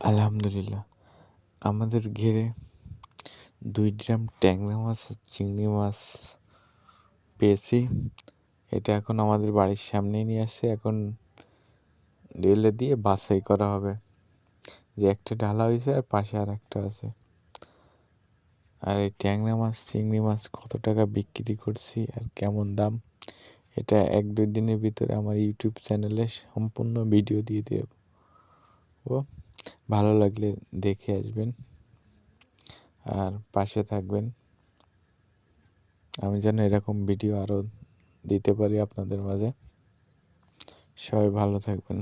আলহামদুলিল্লাহ। আমাদের ঘেরে দুই ড্রাম ট্যাংরা মাছ, চিংড়ি মাছ পেয়েছি। এটা এখন আমাদের বাড়ির সামনেই নিয়ে আসছে। এখন রেলে দিয়ে বাছাই করা হবে। যে একটা ঢালা হয়েছে আর পাশে আর একটা আছে। আর এই ট্যাংরা মাছ, চিংড়ি মাছ কত টাকা বিক্রি করছি আর কেমন দাম, এটা এক দুই দিনের ভিতরে আমার ইউটিউব চ্যানেলে সম্পূর্ণ ভিডিও দিয়ে দেব। ও ভালো লাগলে দেখে আসবেন। আর পাশে থাকবেন। আমি যেন এরকম ভিডিও আরও দিতে পারি আপনাদের মাঝে। সবাই ভালো থাকবেন।